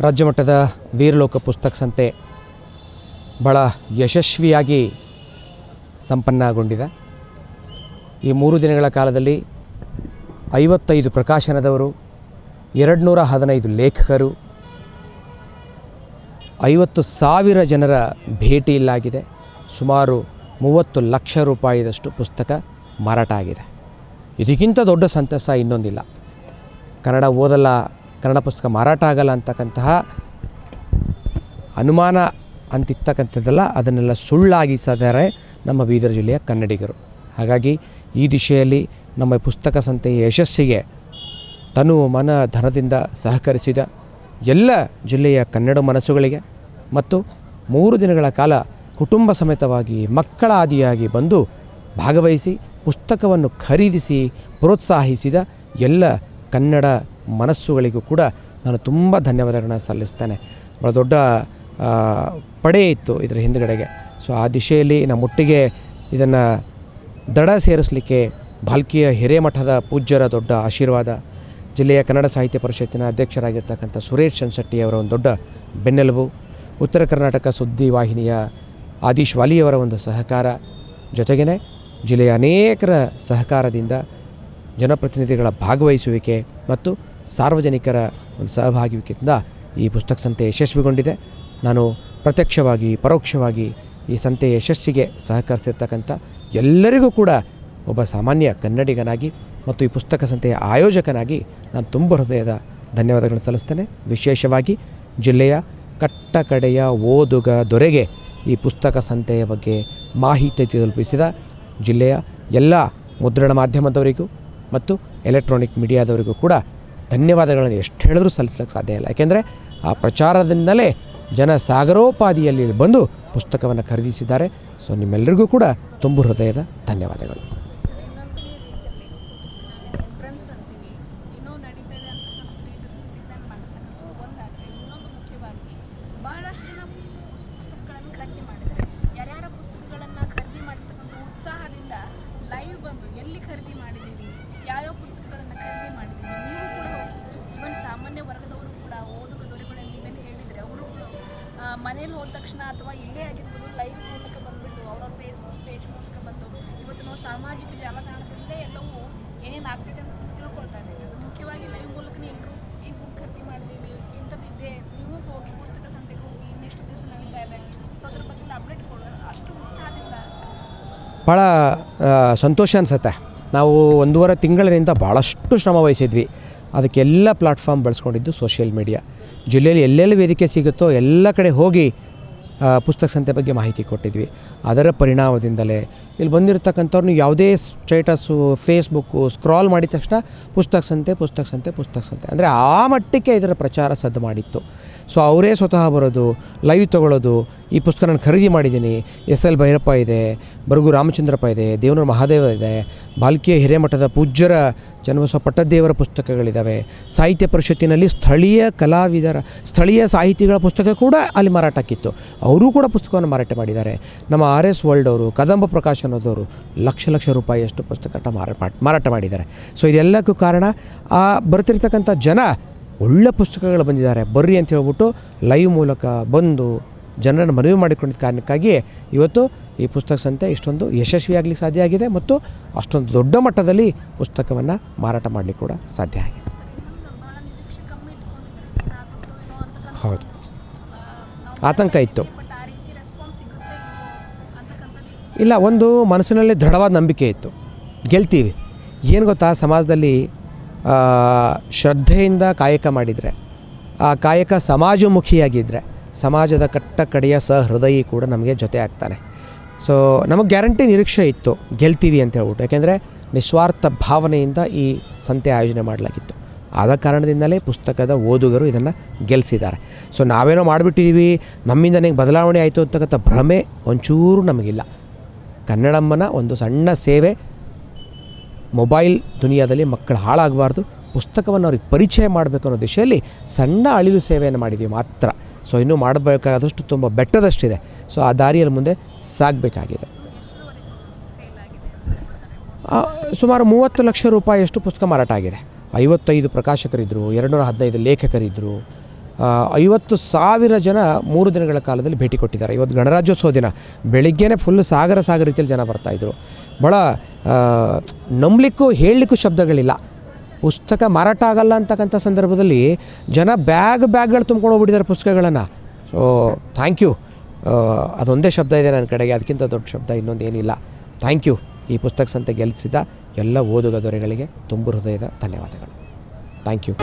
ರಾಜ್ಯಮಟ್ಟದ ವೀರಲೋಕ ಪುಸ್ತಕ ಸಂತೆ ಭಾಳ ಯಶಸ್ವಿಯಾಗಿ ಸಂಪನ್ನಗೊಂಡಿದೆ. ಈ ಮೂರು ದಿನಗಳ ಕಾಲದಲ್ಲಿ ಐವತ್ತೈದು ಪ್ರಕಾಶನದವರು ಎರಡು ನೂರ ಹದಿನೈದು ಲೇಖಕರು, ಐವತ್ತು ಸಾವಿರ ಜನರ ಭೇಟಿ ಇಲ್ಲಾಗಿದೆ ಸುಮಾರು ಮೂವತ್ತು ಲಕ್ಷ ರೂಪಾಯಿದಷ್ಟು ಪುಸ್ತಕ ಮಾರಾಟ ಆಗಿದೆ. ಇದಕ್ಕಿಂತ ದೊಡ್ಡ ಸಂತಸ ಇನ್ನೊಂದಿಲ್ಲ. ಕನ್ನಡ ಓದಲ್ಲ ಕನ್ನಡ ಪುಸ್ತಕ ಮಾರಾಟ ಆಗಲ್ಲ ಅಂತಕ್ಕಂತಹ ಅನುಮಾನ ಅಂತಿರ್ತಕ್ಕಂಥದ್ದೆಲ್ಲ ಅದನ್ನೆಲ್ಲ ಸುಳ್ಳಾಗಿಸಿದ್ದಾರೆ ನಮ್ಮ ಬೀದರ್ ಜಿಲ್ಲೆಯ ಕನ್ನಡಿಗರು. ಹಾಗಾಗಿ ಈ ದಿಶೆಯಲ್ಲಿ ನಮ್ಮ ಪುಸ್ತಕ ಸಂತೆಯ ಯಶಸ್ಸಿಗೆ ತನು ಮನ ಧನದಿಂದ ಸಹಕರಿಸಿದ ಎಲ್ಲ ಜಿಲ್ಲೆಯ ಕನ್ನಡ ಮನಸ್ಸುಗಳಿಗೆ ಮತ್ತು ಮೂರು ದಿನಗಳ ಕಾಲ ಕುಟುಂಬ ಸಮೇತವಾಗಿ ಮಕ್ಕಳ ಆದಿಯಾಗಿ ಬಂದು ಭಾಗವಹಿಸಿ ಪುಸ್ತಕವನ್ನು ಖರೀದಿಸಿ ಪ್ರೋತ್ಸಾಹಿಸಿದ ಎಲ್ಲ ಕನ್ನಡ ಮನಸ್ಸುಗಳಿಗೂ ಕೂಡ ನಾನು ತುಂಬ ಧನ್ಯವಾದಗಳನ್ನ ಸಲ್ಲಿಸ್ತೇನೆ. ಬಹಳ ದೊಡ್ಡ ಪಡೆ ಇತ್ತು ಇದರ ಹಿಂದುಗಡೆಗೆ. ಸೊ, ಆ ದಿಶೆಯಲ್ಲಿ ನಮ್ಮೊಟ್ಟಿಗೆ ಇದನ್ನು ದಡ ಸೇರಿಸಲಿಕ್ಕೆ ಭಾಲ್ಕಿಯ ಹಿರೇಮಠದ ಪೂಜ್ಯರ ದೊಡ್ಡ ಆಶೀರ್ವಾದ, ಜಿಲ್ಲೆಯ ಕನ್ನಡ ಸಾಹಿತ್ಯ ಪರಿಷತ್ತಿನ ಅಧ್ಯಕ್ಷರಾಗಿರ್ತಕ್ಕಂಥ ಸುರೇಶ್ ಚನ್ಶೆಟ್ಟಿಯವರ ಒಂದು ದೊಡ್ಡ ಬೆನ್ನೆಲುಬು, ಉತ್ತರ ಕರ್ನಾಟಕ ಸುದ್ದಿ ವಾಹಿನಿಯ ಆದೀಶ್ ವಾಲಿಯವರ ಒಂದು ಸಹಕಾರ ಜೊತೆಗೇ ಜಿಲ್ಲೆಯ ಅನೇಕರ ಸಹಕಾರದಿಂದ ಜನಪ್ರತಿನಿಧಿಗಳ ಭಾಗವಹಿಸುವಿಕೆ ಮತ್ತು ಸಾರ್ವಜನಿಕರ ಒಂದು ಸಹಭಾಗಿತ್ವದಿಂದ ಈ ಪುಸ್ತಕ ಸಂತೆ ಯಶಸ್ವಿಗೊಂಡಿದೆ. ನಾನು ಪ್ರತ್ಯಕ್ಷವಾಗಿ, ಪರೋಕ್ಷವಾಗಿ ಈ ಸಂತೆ ಯಶಸ್ಸಿಗೆ ಸಹಕರಿಸಿರ್ತಕ್ಕಂಥ ಎಲ್ಲರಿಗೂ ಕೂಡ ಒಬ್ಬ ಸಾಮಾನ್ಯ ಕನ್ನಡಿಗನಾಗಿ ಮತ್ತು ಈ ಪುಸ್ತಕ ಸಂತೆಯ ಆಯೋಜಕನಾಗಿ ನಾನು ತುಂಬ ಹೃದಯದ ಧನ್ಯವಾದಗಳನ್ನು ಸಲ್ಲಿಸ್ತೇನೆ. ವಿಶೇಷವಾಗಿ ಜಿಲ್ಲೆಯ ಕಟ್ಟ ಕಡೆಯ ಓದುಗ ದೊರೆಗೆ ಈ ಪುಸ್ತಕ ಸಂತೆಯ ಬಗ್ಗೆ ಮಾಹಿತಿ ತಲುಪಿಸಿದ ಜಿಲ್ಲೆಯ ಎಲ್ಲ ಮುದ್ರಣ ಮಾಧ್ಯಮದವರಿಗೂ ಮತ್ತು ಎಲೆಕ್ಟ್ರಾನಿಕ್ ಮೀಡಿಯಾದವರಿಗೂ ಕೂಡ ಧನ್ಯವಾದಗಳನ್ನು ಎಷ್ಟು ಹೇಳಿದ್ರೂ ಸಲ್ಲಿಸಲಿಕ್ಕೆ ಸಾಧ್ಯ ಇಲ್ಲ. ಯಾಕೆಂದರೆ ಆ ಪ್ರಚಾರದಿಂದಲೇ ಜನ ಸಾಗರೋಪಾದಿಯಲ್ಲಿ ಬಂದು ಪುಸ್ತಕವನ್ನು ಖರೀದಿಸಿದ್ದಾರೆ. ಸೊ ನಿಮ್ಮೆಲ್ಲರಿಗೂ ಕೂಡ ತುಂಬ ಹೃದಯದ ಧನ್ಯವಾದಗಳು. ಯಾವ್ಯಾವ ಮನೇಲಿ ಹೋದ ತಕ್ಷಣ ಅಥವಾ ಇಲ್ಲೇ ಆಗಿರ್ಬೋದು ಲೈವ್ ಮೂಲಕ ಬಂದ್ಬಿಟ್ಟು ಅವರ ಫೇಸ್ಬುಕ್ ಪೇಜ್ ಮೂಲಕ ಬಂದು ಇವತ್ತು ನಾವು ಸಾಮಾಜಿಕ ಜಾಲತಾಣದಲ್ಲೇ ಎಲ್ಲವೂ ಏನೇನು ಆಗ್ತಿದೆ ಅಂತ ತಿಳ್ಕೊಳ್ತಾ ಇದ್ದೀವಿ ಮುಖ್ಯವಾಗಿ ಲೈವ್ ಮೂಲಕನೇ ಎಲ್ಲರೂ ಈ ಬುಕ್ ಖರೀದಿ ಮಾಡಿದ್ದೀವಿ ಇಂಥದ್ದಿದೆ ನೀವು ಹೋಗಿ ಪುಸ್ತಕ ಸಂತೆಗೆ ಹೋಗಿ ಇನ್ನೆಷ್ಟು ದಿವಸ ನಡೀತಾ ಇದೆ. ಸೊ ಅದ್ರ ಬಗ್ಗೆ ಅಪ್ಡೇಟ್ ಕೊಡೋಣ. ಅಷ್ಟು ಉತ್ಸಾಹದಿಂದ. ಭಾಳ ಸಂತೋಷ ಅನಿಸುತ್ತೆ. ನಾವು ಒಂದೂವರೆ ತಿಂಗಳಿನಿಂದ ಭಾಳಷ್ಟು ಶ್ರಮ ವಹಿಸಿದ್ವಿ. ಅದಕ್ಕೆಲ್ಲ ಪ್ಲಾಟ್ಫಾರ್ಮ್ ಬಳಸ್ಕೊಂಡಿದ್ದು ಸೋಷಿಯಲ್ ಮೀಡಿಯಾ. ಜಿಲ್ಲೆಯಲ್ಲಿ ಎಲ್ಲೆಲ್ಲಿ ವೇದಿಕೆ ಸಿಗುತ್ತೋ ಎಲ್ಲ ಕಡೆ ಹೋಗಿ ಪುಸ್ತಕ ಸಂತೆ ಬಗ್ಗೆ ಮಾಹಿತಿ ಕೊಟ್ಟಿದ್ವಿ. ಅದರ ಪರಿಣಾಮದಿಂದಲೇ ಇಲ್ಲಿ ಬಂದಿರತಕ್ಕಂಥವ್ರನ್ನ ಯಾವುದೇ ಸ್ಟೇಟಸ್ಸು, ಫೇಸ್ಬುಕ್ಕು ಸ್ಕ್ರಾಲ್ ಮಾಡಿದ ತಕ್ಷಣ ಪುಸ್ತಕ ಸಂತೆ ಪುಸ್ತಕ ಸಂತೆ ಪುಸ್ತಕ ಸಂತೆ. ಅಂದರೆ ಆ ಮಟ್ಟಕ್ಕೆ ಇದರ ಪ್ರಚಾರ ಸದ್ದು ಮಾಡಿತ್ತು. ಸೊ ಅವರೇ ಸ್ವತಃ ಬರೋದು ಲೈವ್ ತೊಗೊಳ್ಳೋದು, ಈ ಪುಸ್ತಕ ನಾನು ಖರೀದಿ ಮಾಡಿದ್ದೀನಿ, ಎಸ್ ಎಲ್ ಭೈರಪ್ಪ ಇದೆ, ಬರಗು ರಾಮಚಂದ್ರಪ್ಪ ಇದೆ, ದೇವನೂರು ಮಹಾದೇವ ಇದೆ, ಬಾಲ್ಕಿಯ ಹಿರೇಮಠದ ಪೂಜ್ಯರ ಚನ್ನಬಸವ ಪಟ್ಟದೇವರ ಪುಸ್ತಕಗಳಿದ್ದಾವೆ ಸಾಹಿತ್ಯ ಪರಿಷತ್ತಿನಲ್ಲಿ ಸ್ಥಳೀಯ ಕಲಾವಿದರ, ಸ್ಥಳೀಯ ಸಾಹಿತಿಗಳ ಪುಸ್ತಕ ಕೂಡ ಅಲ್ಲಿ ಮಾರಾಟಕ್ಕಿತ್ತು. ಅವರೂ ಕೂಡ ಪುಸ್ತಕವನ್ನು ಮಾರಾಟ ಮಾಡಿದ್ದಾರೆ. ನಮ್ಮ ಆರ್ ಎಸ್ ವರ್ಲ್ಡ್ ಅವರು, ಕದಂಬ ಪ್ರಕಾಶನದವರು ಲಕ್ಷ ಲಕ್ಷ ರೂಪಾಯಿಯಷ್ಟು ಪುಸ್ತಕ ಮಾರಾಟ ಮಾರಾಟ ಮಾಡಿದ್ದಾರೆ. ಸೊ ಇದೆಲ್ಲಕ್ಕೂ ಕಾರಣ, ಆ ಬರ್ತಿರ್ತಕ್ಕಂಥ ಜನ ಒಳ್ಳೆ ಪುಸ್ತಕಗಳು ಬಂದಿದ್ದಾರೆ. ಬರ್ರಿ ಅಂತ ಹೇಳ್ಬಿಟ್ಟು ಲೈವ್ ಮೂಲಕ ಬಂದು ಜನರನ್ನು ಮನವಿ ಮಾಡಿಕೊಂಡಿದ್ದ ಕಾರಣಕ್ಕಾಗಿ ಇವತ್ತು ಈ ಪುಸ್ತಕ ಸಂತೆ ಇಷ್ಟೊಂದು ಯಶಸ್ವಿಯಾಗಲಿಕ್ಕೆ ಸಾಧ್ಯ ಆಗಿದೆ ಮತ್ತು ಅಷ್ಟೊಂದು ದೊಡ್ಡ ಮಟ್ಟದಲ್ಲಿ ಪುಸ್ತಕವನ್ನು ಮಾರಾಟ ಮಾಡಲಿಕ್ಕೆ ಕೂಡ ಸಾಧ್ಯ ಆಗಿದೆ. ಹೌದು. ಆತಂಕ ಇತ್ತು. ಇಲ್ಲ, ಒಂದು ಮನಸ್ಸಿನಲ್ಲಿ ದೃಢವಾದ ನಂಬಿಕೆ ಇತ್ತು. ಗೆಲ್ತೀವಿ. ಏನು ಗೊತ್ತಾ, ಸಮಾಜದಲ್ಲಿ ಶ್ರದ್ಧೆಯಿಂದ ಕಾಯಕ ಮಾಡಿದರೆ, ಆ ಕಾಯಕ ಸಮಾಜಮುಖಿಯಾಗಿದ್ದರೆ ಸಮಾಜದ ಕಟ್ಟ ಕಡೆಯ ಸಹೃದಯಿ ಕೂಡ ನಮಗೆ ಜೊತೆ ಆಗ್ತಾನೆ. ಸೊ ನಮಗೆ ಗ್ಯಾರಂಟಿ ನಿರೀಕ್ಷೆ ಇತ್ತು, ಗೆಲ್ತೀವಿ ಅಂತ ಹೇಳ್ಬಿಟ್ಟು. ಯಾಕೆಂದರೆ, ನಿಸ್ವಾರ್ಥ ಭಾವನೆಯಿಂದ ಈ ಸಂತೆ ಆಯೋಜನೆ ಮಾಡಲಾಗಿತ್ತು. ಆದ ಕಾರಣದಿಂದಲೇ ಪುಸ್ತಕದ ಓದುಗರು ಇದನ್ನು ಗೆಲ್ಲಿಸಿದ್ದಾರೆ ಸೊ ನಾವೇನೋ ಮಾಡಿಬಿಟ್ಟಿದ್ದೀವಿ ನಮ್ಮಿಂದ ನನಗೆ ಬದಲಾವಣೆ ಆಯಿತು ಅಂತಕ್ಕಂಥ ಭ್ರಮೆ ಒಂಚೂರು ನಮಗಿಲ್ಲ. ಕನ್ನಡಮ್ಮನ ಒಂದು ಸಣ್ಣ ಸೇವೆ, ಮೊಬೈಲ್ ದುನಿಯಾದಲ್ಲಿ ಮಕ್ಕಳು ಹಾಳಾಗಬಾರ್ದು, ಪುಸ್ತಕವನ್ನು ಅವ್ರಿಗೆ ಪರಿಚಯ ಮಾಡಬೇಕು ಅನ್ನೋ ದಿಶೆಯಲ್ಲಿ ಸಣ್ಣ ಅಳಿಲು ಸೇವೆಯನ್ನು ಮಾಡಿದ್ದೀವಿ ಮಾತ್ರ. ಸೊ ಇನ್ನೂ ಮಾಡಬೇಕಾದಷ್ಟು ತುಂಬ ಬೆಟ್ಟದಷ್ಟಿದೆ. ಸೊ ಆ ದಾರಿಯಲ್ಲಿ ಮುಂದೆ ಸಾಗಬೇಕಾಗಿದೆ. ಸುಮಾರು ಮೂವತ್ತು ಲಕ್ಷ ರೂಪಾಯಿಯಷ್ಟು ಪುಸ್ತಕ ಮಾರಾಟ ಆಗಿದೆ. ಐವತ್ತೈದು ಪ್ರಕಾಶಕರಿದ್ದರು ಎರಡುನೂರ ಹದಿನೈದು ಲೇಖಕರಿದ್ದರು ಐವತ್ತು ಸಾವಿರ ಜನ ಮೂರು ದಿನಗಳ ಕಾಲದಲ್ಲಿ ಭೇಟಿ ಕೊಟ್ಟಿದ್ದಾರೆ. ಇವತ್ತು ಗಣರಾಜ್ಯೋತ್ಸವ ದಿನ. ಬೆಳಿಗ್ಗೆನೇ ಫುಲ್ ಸಾಗರ ಸಾಗರ ರೀತಿಯಲ್ಲಿ ಜನ ಬರ್ತಾಯಿದ್ರು ಭಾಳ ನಂಬಲಿಕ್ಕೂ, ಹೇಳಲಿಕ್ಕೂ ಶಬ್ದಗಳಿಲ್ಲ. ಪುಸ್ತಕ ಮಾರಾಟ ಆಗಲ್ಲ ಅಂತಕ್ಕಂಥ ಸಂದರ್ಭದಲ್ಲಿ ಜನ ಬ್ಯಾಗ್ ಬ್ಯಾಗ್ಗಳು ತುಂಬ್ಕೊಂಡು ಹೋಗ್ಬಿಟ್ಟಿದ್ದಾರೆ ಪುಸ್ತಕಗಳನ್ನು. ಸೊ ಥ್ಯಾಂಕ್ ಯು ಅದೊಂದೇ ಶಬ್ದ ಇದೆ ನನ್ನ ಕಡೆಗೆ, ಅದಕ್ಕಿಂತ ದೊಡ್ಡ ಶಬ್ದ ಇನ್ನೊಂದು ಏನಿಲ್ಲ. ಥ್ಯಾಂಕ್ ಯು ಈ ಪುಸ್ತಕ ಸಂತೆ ಗೆಲ್ಲಿಸಿದ ಎಲ್ಲ ಓದುಗ ದೊರೆಗಳಿಗೆ ತುಂಬು ಹೃದಯದ ಧನ್ಯವಾದಗಳು. Thank you